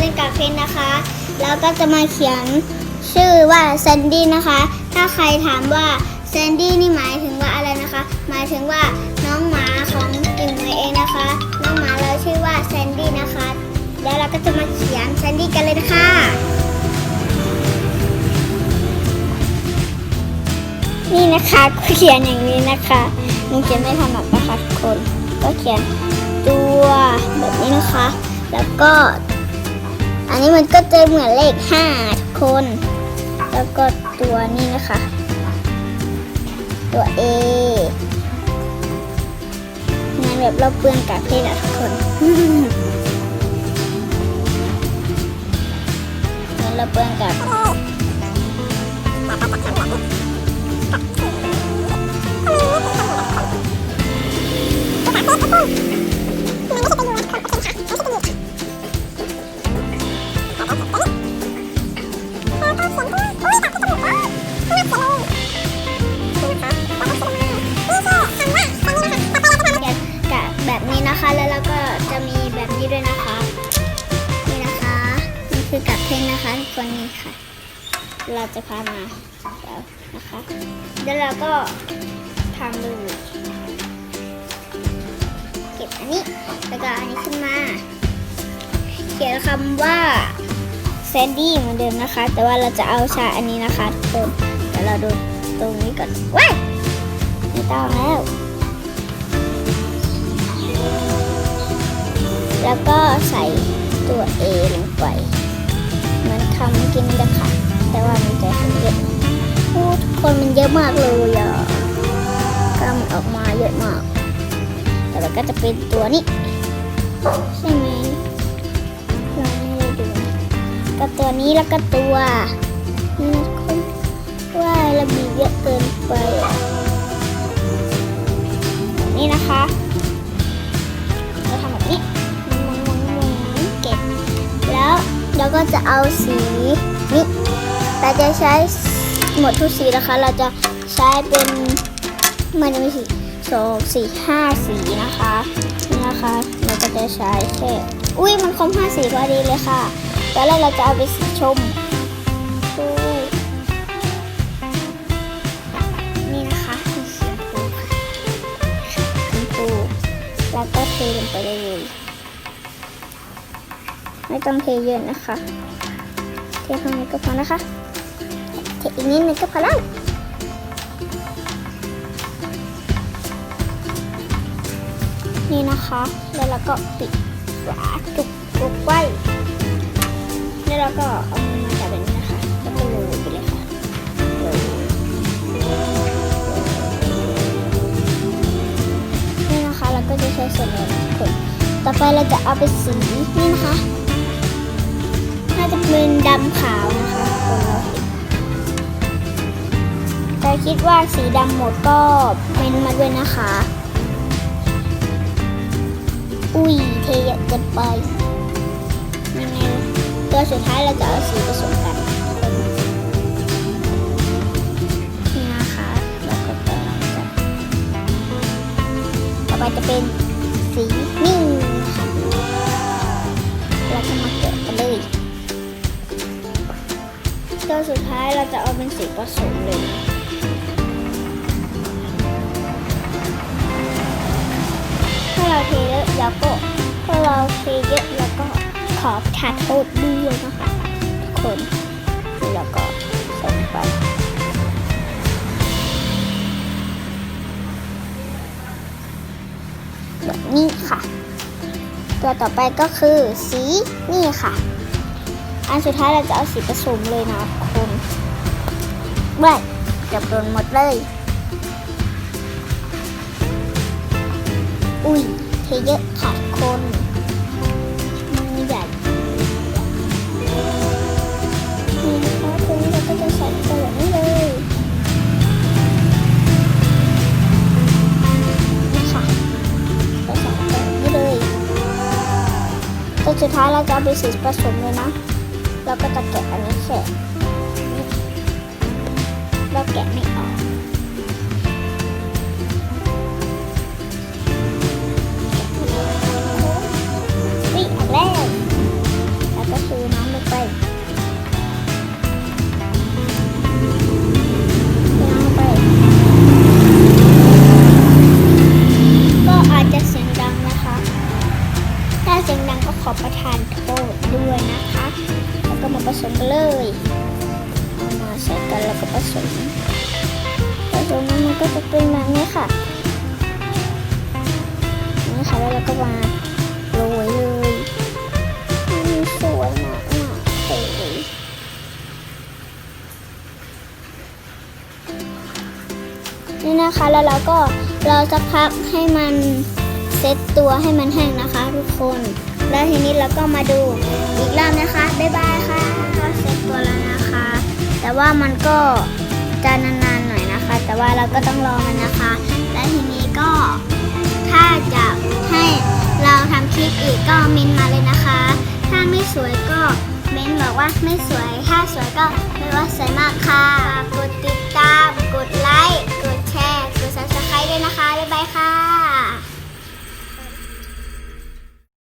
เล่นกับเพนนะคะ แล้วก็จะมาเขียนชื่อว่าแซนดี้นะคะ ถ้าใครถามว่าแซนดี้นี่หมายถึงว่าอะไรนะคะ หมายถึงว่าน้องหมาของกิ่งเหมยเองนะคะ น้องหมาเราชื่อว่าแซนดี้นะคะ แล้วเราก็จะมาเขียนแซนดี้กันเลยนะคะนี่นะคะเขียนอย่างนี้นะคะหนูเขียนไม่ถนัดนะคะทุกคน ก็เขียนตัวแบบนี้นะคะ แล้วก็ อันนี้มันก็จะเหมือนเลขห้าทุกคน แล้วก็ตัวนี้นะคะ ตัว A งานแบบเราเปลืองกากเพศอะทุกคนงานเราเปลืองกากก นนี่ค่ะเราจะพามาแล้วนะคะแล้วเราก็ทำดูเก็บอันนี้แล้วก็อันนี้ขึ้นมา เขียนคำว่าแซนดี้เหมือนเดิมนะคะ แต่ว่าเราจะเอาชาอันนี้นะคะทุกคนเดี๋ยวเราดูตรงนี้ก่อนว้ายไม่ต้องแล้ว แล้วก็ใส่ตัว A ลงไป เหมือนคำกี้นี่แหละค่ะ แต่ว่ามันจะเยอะพูดคนมันเยอะมากเลยอะก็มันออกมาเยอะมาก แต่มันก็จะเป็นตัวนี้ ใช่ไหมเราไม่ได้ดูก็ตัวนี้แล้วก็ตัวนี่นะทุกคนว่าเราบีบเยอะเกินไป นี่นะคะ แล้วก็จะเอาสีนี้เราจะใช้หมดทุกสีนะคะ เราจะใช้เป็นมันมีสีสองสี่ห้าสีนะคะนี่นะคะ เราก็จะใช้แค่อุ้ยมันครบห้าสีพอดีเลยค่ะตอนแรกเราจะเอาไปสีชมนี่นะคะสีชมพูแล้วก็เทลงไปเลย ไม่ต้องเทเยอะนะคะ เทเท่านี้ก็พอนะคะ เทอีกนิดนึงก็พอแล้วนี่นะคะ แล้วเราก็ปิดฝาจุกจุกไว้ แล้วเราก็เอามันมาจับแบบนี้นะคะ แล้วก็โรยไปเลยค่ะนี่นะคะเราก็จะใช้สร็จแล้วทุกคนต่อไปเราจะเอาไปสีนี่นะคะ ดำขาวนะคะคนเราเห็นแต่คิดว่าสีดำหมดก็เม้นมาด้วยนะคะ อุ้ยเทเยอะเกินไปยังไงตัวสุดท้ายเราจะเอาสีผสมกันนี่นะคะแล้วก็จะต่อไปจะเป็นสีนิ่ง ตัวสุดท้ายเราจะเอาเป็นสีผสมเลยถ้าเราเทเยอะแล้วก็ถ้าเราเทเยอะแล้วก็ขอทาโทษด้วยนะคะทุกคนแล้วก็ใส่ไปแบบนี้ค่ะ ตัวต่อไปก็คือสีนี่ค่ะ อันสุดท้ายเราจะเอาสีผสมเลยนะคุณเว้ยเกือบโดนหมดเลย อุ้ยเทเยอะค่ะคนมันใหญ่นี่นะคะตรงนี้เราก็จะใส่ไปแบบนี้เลยนี่ค่ะเราใส่ไปแบบนี้เลยตัวสุดท้ายเราจะเอาไปสีผสมเลยนะ เราก็จะแกะอันนี้เสร็จเราแกะไม่ออกวิ่งออกวแล้วก็ซื้อน้องลงไปขอประทานโทษด้วยนะคะ ก็มาผสมกันเลย มาใส่กันแล้วก็ผสมผสมแมันก็จะเป็นแบบนี้ค่ะนี่ค่ะแล้วเราก็มาโรยเลยสวยมากมากเลยนี่นะคะแล้วเราก็เราจะพักให้มันเซตตัวให้มันแห้งนะคะทุกคน แล้วทีนี้เราก็มาดูอีกรอบนะคะ บ๊ายบายค่ะก็เซตตัวแล้วนะคะ แต่ว่ามันก็จะนานๆหน่อยนะคะ แต่ว่าเราก็ต้องรอมันนะคะ และทีนี้ก็ถ้าจะให้เราทำคลิปอีกก็เมินมาเลยนะคะ ถ้าไม่สวยก็เมนบอกว่าไม่สวย ถ้าสวยก็ไม่ว่าสวยมากค่ะ กดติดตาม กดไลค์ กดแชร์ กด subscribe ด้วยนะคะ บ๊ายบายค่ะ